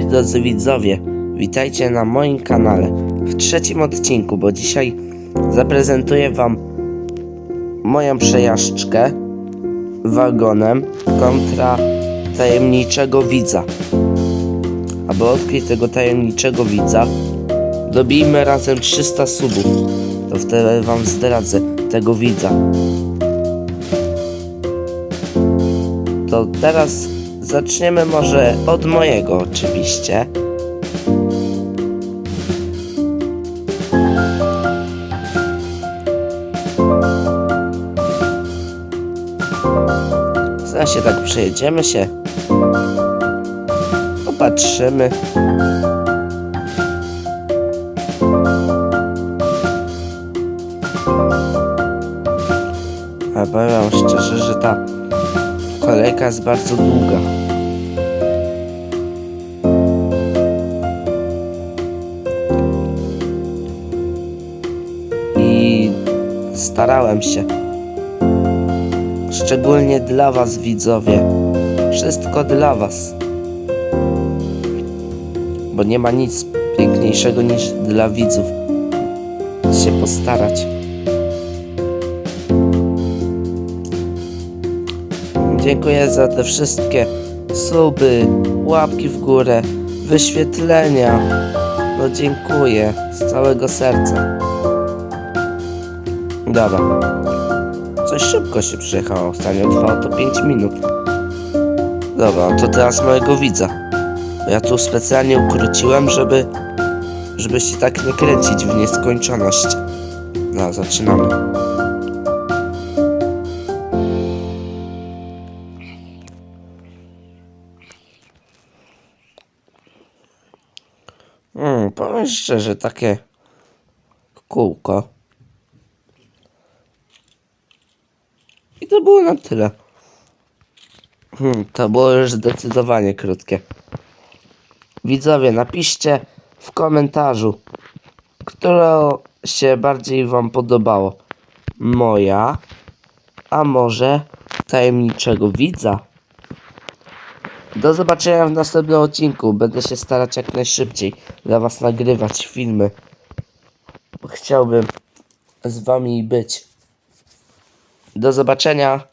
Drodzy widzowie, witajcie na moim kanale w trzecim odcinku, bo dzisiaj zaprezentuję wam moją przejażdżkę wagonem kontra tajemniczego widza. Aby odkryć tego tajemniczego widza, dobijmy razem 300 subów, to wtedy wam zdradzę tego widza. To teraz zaczniemy może od mojego oczywiście. Zaraz się tak przejedziemy się. Popatrzymy. Ale powiem szczerze, że ta kolejka jest bardzo długa. Starałem się. Szczególnie dla was widzowie. Wszystko dla was. Bo nie ma nic piękniejszego niż dla widzów się postarać. Dziękuję za te wszystkie suby, łapki w górę, wyświetlenia. No dziękuję z całego serca. Dobra. Coś szybko się przyjechało. Ostatnio trwało to 5 minut. Dobra, to teraz mojego widza. Ja tu specjalnie ukróciłem, żeby żeby się tak nie kręcić w nieskończoność. No, zaczynamy. Hmm, powiem szczerze, takie kółko. To było na tyle. Hmm, to było już zdecydowanie krótkie. Widzowie, napiszcie w komentarzu, które się bardziej wam podobało. Moja, a może tajemniczego widza. Do zobaczenia w następnym odcinku. Będę się starać jak najszybciej dla was nagrywać filmy. Chciałbym z wami być. Do zobaczenia.